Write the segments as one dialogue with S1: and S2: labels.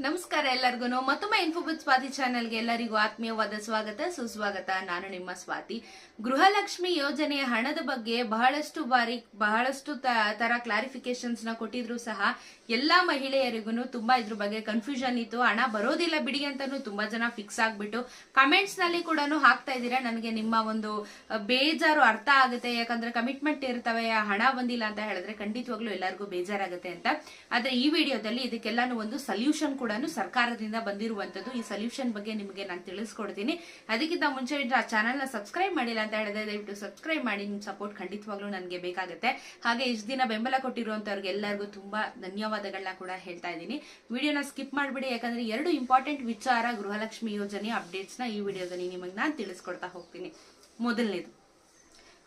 S1: ನಮಸ್ಕಾರ ಎಲ್ಲರಿಗೂ ಮತ್ತೊಮ್ಮೆ ಇನ್ಫೋಬುತ್ ಸ್ವಾತಿ ಚಾನೆಲ್ಗೆ ಎಲ್ಲರಿಗೂ ಆತ್ಮೀಯವಾದ ಸ್ವಾಗತ. ಸುಸ್ವಾಗತ. ನಾನು ನಿಮ್ಮ ಸ್ವಾತಿ. ಗೃಹಲಕ್ಷ್ಮಿ ಯೋಜನೆಯ ಹಣದ ಬಗ್ಗೆ ಬಹಳಷ್ಟು ಬಾರಿ, ಬಹಳಷ್ಟು ತರ ಕ್ಲಾರಿಫಿಕೇಶನ್ಸ್ನ ಕೊಟ್ಟಿದ್ರು ಸಹ ಎಲ್ಲಾ ಮಹಿಳೆಯರಿಗೂ ತುಂಬಾ ಇದ್ರ ಬಗ್ಗೆ ಕನ್ಫ್ಯೂಷನ್ ಇತ್ತು. ಹಣ ಬರೋದಿಲ್ಲ ಬಿಡಿ ಅಂತಾನು ತುಂಬಾ ಜನ ಫಿಕ್ಸ್ ಆಗ್ಬಿಟ್ಟು ಕಮೆಂಟ್ಸ್ನಲ್ಲಿ ಕೂಡ ಹಾಕ್ತಾ ಇದ್ದೀರಾ? ನನಗೆ ನಿಮ್ಮ ಒಂದು ಬೇಜಾರು ಅರ್ಥ ಆಗುತ್ತೆ. ಯಾಕಂದ್ರೆ ಕಮಿಟ್ಮೆಂಟ್ ಇರ್ತವೆ. ಹಣ ಬಂದಿಲ್ಲ ಅಂತ ಹೇಳಿದ್ರೆ ಖಂಡಿತವಾಗ್ಲೂ ಎಲ್ಲರಿಗೂ ಬೇಜಾರಾಗುತ್ತೆ ಅಂತ. ಆದ್ರೆ ಈ ವಿಡಿಯೋದಲ್ಲಿ ಇದಕ್ಕೆಲ್ಲಾನು ಒಂದು ಸೊಲ್ಯೂಷನ್ ಕೂಡ ಸರ್ಕಾರದಿಂದ ಬಂದಿರುವಂತದ್ದು ಈ ಸೊಲ್ಯೂಷನ್ ಬಗ್ಗೆ ನಿಮಗೆ ನಾನು ತಿಳಿಸ್ಕೊಡ್ತೀನಿ. ಅದಕ್ಕಿಂತ ಮುಂಚೆ ಆ ಚಾನಲ್ನ ಸಬ್ಸ್ಕ್ರೈಬ್ ಮಾಡಿಲ್ಲ ಅಂತ ಹೇಳಿದ್ರೆ ದಯವಿಟ್ಟು ಸಬ್ಸ್ಕ್ರೈಬ್ ಮಾಡಿ. ನಿಮ್ ಸಪೋರ್ಟ್ ಖಂಡಿತವಾಗ್ಲೂ ನನಗೆ ಬೇಕಾಗುತ್ತೆ. ಹಾಗೆ ಇಷ್ಟು ದಿನ ಬೆಂಬಲ ಕೊಟ್ಟಿರುವಂತವ್ರಿಗೆ ಎಲ್ಲರಿಗೂ ತುಂಬಾ ಧನ್ಯವಾದಗಳನ್ನ ಕೂಡ ಹೇಳ್ತಾ ಇದ್ದೀನಿ. ವಿಡಿಯೋನ ಸ್ಕಿಪ್ ಮಾಡಿಬಿಡಿ, ಯಾಕಂದ್ರೆ ಎರಡು ಇಂಪಾರ್ಟೆಂಟ್ ವಿಚಾರ ಗೃಹಲಕ್ಷ್ಮಿ ಯೋಜನೆ ಅಪ್ಡೇಟ್ಸ್ನ ಈ ವಿಡಿಯೋದಲ್ಲಿ ನಿಮಗೆ ನಾನು ತಿಳಿಸ್ಕೊಡ್ತಾ ಹೋಗ್ತೀನಿ. ಮೊದಲನೇದು.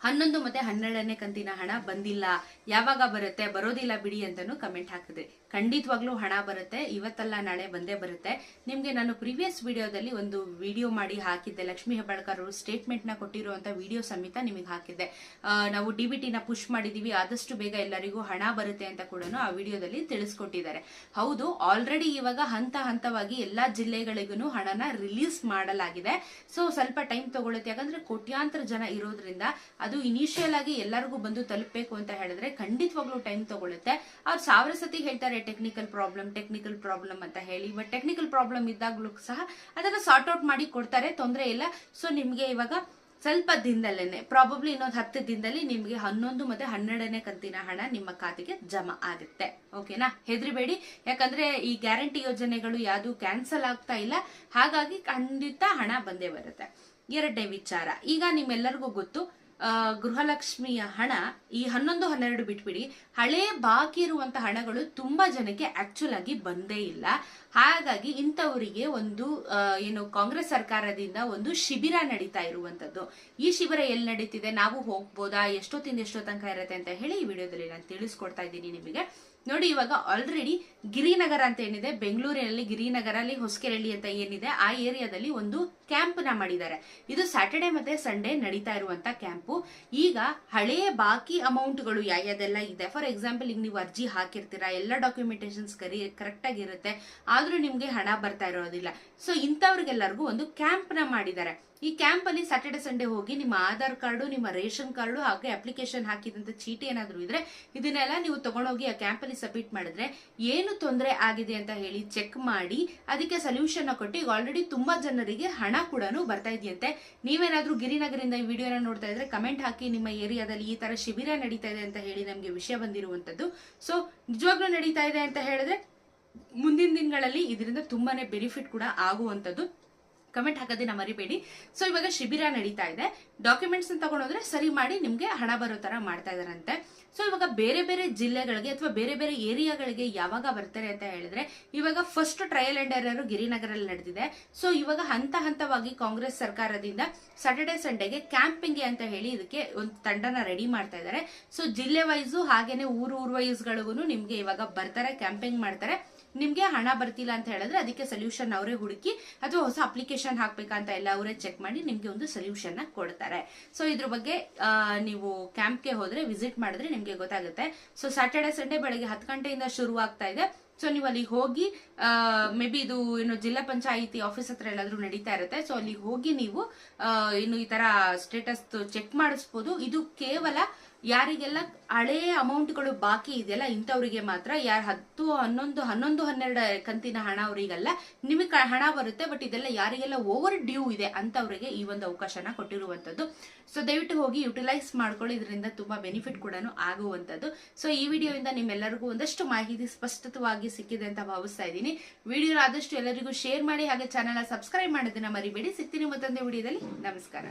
S1: ಹನ್ನೊಂದು ಮತ್ತೆ ಹನ್ನೆರಡನೇ ಕಂತಿನ ಹಣ ಬಂದಿಲ್ಲ. ಯಾವಾಗ ಬರುತ್ತೆ? ಬರೋದಿಲ್ಲ ಬಿಡಿ ಅಂತಾನು ಕಮೆಂಟ್ ಹಾಕಿದೆ. ಖಂಡಿತವಾಗ್ಲೂ ಹಣ ಬರುತ್ತೆ. ಇವತ್ತಲ್ಲ ನಾಳೆ ಬಂದೇ ಬರುತ್ತೆ. ನಿಮ್ಗೆ ನಾನು ಪ್ರೀವಿಯಸ್ ವಿಡಿಯೋದಲ್ಲಿ ಒಂದು ವಿಡಿಯೋ ಮಾಡಿ ಹಾಕಿದ್ದೆ. ಲಕ್ಷ್ಮಿ ಹೆಬ್ಬಾಳ್ಕರ್ ಅವರು ಸ್ಟೇಟ್ಮೆಂಟ್ನ ಕೊಟ್ಟಿರುವಂತ ವಿಡಿಯೋ ಸಮೇತ ನಿಮಗೆ ಹಾಕಿದ್ದೆ. ನಾವು ಡಿ ಬಿ ನ ಪುಷ್ ಮಾಡಿದೀವಿ. ಆದಷ್ಟು ಬೇಗ ಎಲ್ಲರಿಗೂ ಹಣ ಬರುತ್ತೆ ಅಂತ ಕೂಡ ಆ ವಿಡಿಯೋದಲ್ಲಿ ತಿಳಿಸ್ಕೊಟ್ಟಿದ್ದಾರೆ. ಹೌದು ಆಲ್ರೆಡಿ ಇವಾಗ ಹಂತ ಹಂತವಾಗಿ ಎಲ್ಲಾ ಜಿಲ್ಲೆಗಳಿಗೂ ಹಣನ ರಿಲೀಸ್ ಮಾಡಲಾಗಿದೆ. ಸೊ ಸ್ವಲ್ಪ ಟೈಮ್ ತಗೊಳುತ್ತೆ. ಯಾಕಂದ್ರೆ ಕೋಟ್ಯಾಂತರ ಜನ ಇರೋದ್ರಿಂದ ಅದು ಇನಿಷಿಯಲ್ ಆಗಿ ಎಲ್ಲರಿಗೂ ಬಂದು ತಲುಪಬೇಕು ಅಂತ ಹೇಳಿದ್ರೆ ಖಂಡಿತವಾಗ್ಲೂ ಟೈಮ್ ತಗೊಳುತ್ತೆ. ಅವ್ರು ಸಾವಿರ ಸತಿ ಹೇಳ್ತಾರೆ ಟೆಕ್ನಿಕಲ್ ಪ್ರಾಬ್ಲಮ್ ಟೆಕ್ನಿಕಲ್ ಪ್ರಾಬ್ಲಮ್ ಅಂತ ಹೇಳಿ. ಬಟ್ ಟೆಕ್ನಿಕಲ್ ಪ್ರಾಬ್ಲಮ್ ಇದ್ದಾಗ್ಲೂ ಸಹ ಅದನ್ನ ಸಾರ್ಟ್ ಔಟ್ ಮಾಡಿ ಕೊಡ್ತಾರೆ, ತೊಂದರೆ ಇಲ್ಲ. ಸೊ ನಿಮ್ಗೆ ಇವಾಗ ಸ್ವಲ್ಪ ದಿನದಲ್ಲೇನೆ ಪ್ರಾಬಬ್ಲಿ ಇನ್ನೊಂದು ಹತ್ತು ದಿನದಲ್ಲಿ ನಿಮಗೆ ಹನ್ನೊಂದು ಮತ್ತೆ ಹನ್ನೆರಡನೇ ಕಂತಿನ ಹಣ ನಿಮ್ಮ ಖಾತೆಗೆ ಜಮಾ ಆಗುತ್ತೆ. ಓಕೆನಾ ಹೆದರಿಬೇಡಿ. ಯಾಕಂದ್ರೆ ಈ ಗ್ಯಾರಂಟಿ ಯೋಜನೆಗಳು ಯಾವುದು ಕ್ಯಾನ್ಸಲ್ ಆಗ್ತಾ ಇಲ್ಲ. ಹಾಗಾಗಿ ಖಂಡಿತ ಹಣ ಬಂದೇ ಬರುತ್ತೆ. ಎರಡನೇ ವಿಚಾರ. ಈಗ ನಿಮ್ಮೆಲ್ಲರಿಗೂ ಗೊತ್ತು ಗೃಹಲಕ್ಷ್ಮಿಯ ಹಣ ಈ ಹನ್ನೊಂದು ಹನ್ನೆರಡು ಬಿಟ್ಬಿಡಿ. ಹಳೇ ಬಾಕಿ ಇರುವಂತ ಹಣಗಳು ತುಂಬಾ ಜನಕ್ಕೆ ಆಕ್ಚುಲ್ ಆಗಿ ಬಂದೇ ಇಲ್ಲ. ಹಾಗಾಗಿ ಇಂಥವರಿಗೆ ಒಂದು ಏನು ಕಾಂಗ್ರೆಸ್ ಸರ್ಕಾರದಿಂದ ಒಂದು ಶಿಬಿರ ನಡೀತಾ ಇರುವಂಥದ್ದು. ಈ ಶಿಬಿರ ಎಲ್ಲಿ ನಡೀತಿದೆ, ನಾವು ಹೋಗ್ಬೋದಾ, ಎಷ್ಟೊತ್ತಿಂದ ಎಷ್ಟೋ ತನಕ ಇರುತ್ತೆ ಅಂತ ಹೇಳಿ ಈ ವಿಡಿಯೋದಲ್ಲಿ ನಾನು ತಿಳಿಸ್ಕೊಡ್ತಾ ಇದ್ದೀನಿ ನಿಮಗೆ. ನೋಡಿ, ಇವಾಗ ಆಲ್ರೆಡಿ ಗಿರಿನಗರ ಅಂತ ಏನಿದೆ, ಬೆಂಗಳೂರಿನಲ್ಲಿ ಗಿರಿನಗರ, ಅಲ್ಲಿ ಹೊಸಕೆರಳ್ಳಿ ಅಂತ ಏನಿದೆ, ಆ ಏರಿಯಾದಲ್ಲಿ ಒಂದು ಕ್ಯಾಂಪ್ನ ಮಾಡಿದ್ದಾರೆ. ಇದು ಸ್ಯಾಟರ್ಡೆ ಮತ್ತೆ ಸಂಡೇ ನಡೀತಾ ಇರುವಂತ ಕ್ಯಾಂಪು. ಈಗ ಹಳೆಯ ಬಾಕಿ ಅಮೌಂಟ್ಗಳು ಯಾವ್ಯಾದೆಲ್ಲ ಇದೆ? ಫಾರ್ ಎಕ್ಸಾಂಪಲ್ ಈಗ ನೀವು ಅರ್ಜಿ ಹಾಕಿರ್ತೀರಾ, ಎಲ್ಲ ಡಾಕ್ಯುಮೆಂಟೇಶನ್ಸ್ ಕರಿ ಕರೆಕ್ಟ್ ಆಗಿರುತ್ತೆ ನಿಮ್ಗೆ ಹಣ ಬರ್ತಾ ಇರೋದಿಲ್ಲ. ಸೊ ಇಂಥವ್ರಿಗೆಲ್ಲರಿಗೂ ಒಂದು ಕ್ಯಾಂಪ್ನ ಮಾಡಿದ್ದಾರೆ. ಈ ಕ್ಯಾಂಪ್ ಅಲ್ಲಿ ಸ್ಯಾಟರ್ಡೆ ಸಂಡೇ ಹೋಗಿ ನಿಮ್ಮ ಆಧಾರ್ ಕಾರ್ಡು, ನಿಮ್ಮ ರೇಷನ್ ಕಾರ್ಡು ಹಾಗೆ ಅಪ್ಲಿಕೇಶನ್ ಹಾಕಿದಂತ ಚೀಟಿ ಏನಾದ್ರು ಇದ್ರೆ ಇದನ್ನೆಲ್ಲ ನೀವು ತಗೊಂಡೋಗಿ ಆ ಕ್ಯಾಂಪ್ ಅಲ್ಲಿ ಸಬ್ಮಿಟ್ ಮಾಡಿದ್ರೆ ಏನು ತೊಂದರೆ ಆಗಿದೆ ಅಂತ ಹೇಳಿ ಚೆಕ್ ಮಾಡಿ, ಅದಕ್ಕೆ ಸೊಲ್ಯೂಷನ್ ಕೊಟ್ಟು ಈಗ ಆಲ್ರೆಡಿ ತುಂಬಾ ಜನರಿಗೆ ಹಣ ಕೂಡ ಬರ್ತಾ ಇದೆಯಂತೆ. ನೀವೇನಾದ್ರೂ ಗಿರಿನಗರಿಂದ ಈ ವಿಡಿಯೋನ ನೋಡ್ತಾ ಇದ್ರೆ ಕಮೆಂಟ್ ಹಾಕಿ ನಿಮ್ಮ ಏರಿಯಾದಲ್ಲಿ ಈ ತರ ಶಿಬಿರ ನಡೀತಾ ಇದೆ ಅಂತ ಹೇಳಿ ನಮಗೆ ವಿಷಯ ಬಂದಿರುವಂತದ್ದು. ಸೊ ನಿಜವಾಗ್ಲೂ ನಡೀತಾ ಇದೆ ಅಂತ ಹೇಳಿದ್ರೆ ಮುಂದಿನ ದಿನಗಳಲ್ಲಿ ಇದರಿಂದ ತುಂಬಾನೇ ಬೆನಿಫಿಟ್ ಕೂಡ ಆಗುವಂತದ್ದು ಕಮೆಂಟ್ ಹಾಕೋದನ್ನ ಮರಿಬೇಡಿ. ಸೊ ಇವಾಗ ಶಿಬಿರ ನಡೀತಾ ಇದೆ. ಡಾಕ್ಯುಮೆಂಟ್ಸ್ ತಗೊಂಡೋದ್ರೆ ಸರಿ ಮಾಡಿ ನಿಮ್ಗೆ ಹಣ ಬರೋ ತರ ಮಾಡ್ತಾ ಇದಾರಂತೆ. ಸೊ ಇವಾಗ ಬೇರೆ ಬೇರೆ ಜಿಲ್ಲೆಗಳಿಗೆ ಅಥವಾ ಬೇರೆ ಬೇರೆ ಏರಿಯಾಗಳಿಗೆ ಯಾವಾಗ ಬರ್ತಾರೆ ಅಂತ ಹೇಳಿದ್ರೆ, ಇವಾಗ ಫಸ್ಟ್ ಟ್ರಯಲ್ ಅಂಡ್ ಎರರ್ ಗಿರಿನಗರಲ್ಲಿ ನಡೆದಿದೆ. ಸೊ ಇವಾಗ ಹಂತ ಹಂತವಾಗಿ ಕಾಂಗ್ರೆಸ್ ಸರ್ಕಾರದಿಂದ ಸಾಟರ್ಡೆ ಸಂಡೇಗೆ ಕ್ಯಾಂಪಿಂಗ್ ಅಂತ ಹೇಳಿ ಇದಕ್ಕೆ ಒಂದು ತಂಡನ ರೆಡಿ ಮಾಡ್ತಾ ಇದ್ದಾರೆ ಸೊ ಜಿಲ್ಲೆ ವೈಸು ಹಾಗೇನೆ ಊರು ಊರು ವೈಸ್ಗಳಿಗೂ ನಿಮ್ಗೆ ಇವಾಗ ಬರ್ತಾರೆ ಕ್ಯಾಂಪಿಂಗ್ ಮಾಡ್ತಾರೆ. ನಿಮ್ಗೆ ಹಣ ಬರ್ತಿಲ್ಲ ಅಂತ ಹೇಳಿದ್ರೆ ಅದಕ್ಕೆ ಸೊಲ್ಯೂಷನ್ ಅವರೇ ಹುಡುಕಿ ಅಥವಾ ಹೊಸ ಅಪ್ಲಿಕೇಶನ್ ಹಾಕ್ಬೇಕಂತ ಎಲ್ಲ ಅವರೇ ಚೆಕ್ ಮಾಡಿ ನಿಮ್ಗೆ ಒಂದು ಸೊಲ್ಯೂಷನ್ ಕೊಡ್ತಾರೆ. ಸೊ ಇದ್ರ ಬಗ್ಗೆ ನೀವು ಕ್ಯಾಂಪ್ಗೆ ಹೋದ್ರೆ ವಿಸಿಟ್ ಮಾಡಿದ್ರೆ ನಿಮ್ಗೆ ಗೊತ್ತಾಗುತ್ತೆ. ಸೊ ಸ್ಯಾಟರ್ಡೆ ಸಂಡೇ ಬೆಳಗ್ಗೆ ಹತ್ತು ಗಂಟೆಯಿಂದ ಶುರು ಆಗ್ತಾ ಇದೆ. ಸೊ ನೀವು ಅಲ್ಲಿಗೆ ಹೋಗಿ ಮೇ ಬಿ ಇದು ಏನು ಜಿಲ್ಲಾ ಪಂಚಾಯಿತಿ ಆಫೀಸ್ ಹತ್ರ ಎಲ್ಲಾದ್ರೂ ನಡೀತಾ ಇರುತ್ತೆ. ಸೊ ಅಲ್ಲಿಗೆ ಹೋಗಿ ನೀವು ಇನ್ನು ಈ ತರ ಸ್ಟೇಟಸ್ ಚೆಕ್ ಮಾಡಿಸ್ಬೋದು. ಇದು ಕೇವಲ ಯಾರಿಗೆಲ್ಲ ಹಳೆಯ ಅಮೌಂಟ್ಗಳು ಬಾಕಿ ಇದೆಯಲ್ಲ ಇಂಥವ್ರಿಗೆ ಮಾತ್ರ, ಯಾರು ಹತ್ತು, ಹನ್ನೊಂದು ಹನ್ನೊಂದು, ಹನ್ನೆರಡು ಕಂತಿನ ಹಣ ಅವರಿಗೆಲ್ಲ, ನಿಮಗೆ ಹಣ ಬರುತ್ತೆ, ಬಟ್ ಇದೆಲ್ಲ ಯಾರಿಗೆಲ್ಲ ಓವರ್ ಡ್ಯೂ ಇದೆ ಅಂತವರಿಗೆ ಈ ಒಂದು ಅವಕಾಶನ ಕೊಟ್ಟಿರುವಂಥದ್ದು. ಸೊ ದಯವಿಟ್ಟು ಹೋಗಿ ಯುಟಿಲೈಸ್ ಮಾಡ್ಕೊಳ್ಳಿ, ಇದರಿಂದ ತುಂಬಾ ಬೆನಿಫಿಟ್ ಕೂಡ ಆಗುವಂತದ್ದು ಸೊ ಈ ವಿಡಿಯೋಯಿಂದ ನಿಮ್ಮೆಲ್ಲರಿಗೂ ಒಂದಷ್ಟು ಮಾಹಿತಿ ಸ್ಪಷ್ಟವಾಗಿ ಸಿಕ್ಕಿದೆ ಅಂತ ಭಾವಿಸ್ತಾ ಇದ್ದೀನಿ. ವಿಡಿಯೋ ಆದಷ್ಟು ಎಲ್ಲರಿಗೂ ಶೇರ್ ಮಾಡಿ, ಹಾಗೆ ಚಾನಲ್ ಸಬ್ಸ್ಕ್ರೈಬ್ ಮಾಡೋದನ್ನ ಮರಿಬೇಡಿ. ಸಿಗ್ತೀನಿ ಮತ್ತೊಂದು ವಿಡಿಯೋದಲ್ಲಿ. ನಮಸ್ಕಾರ.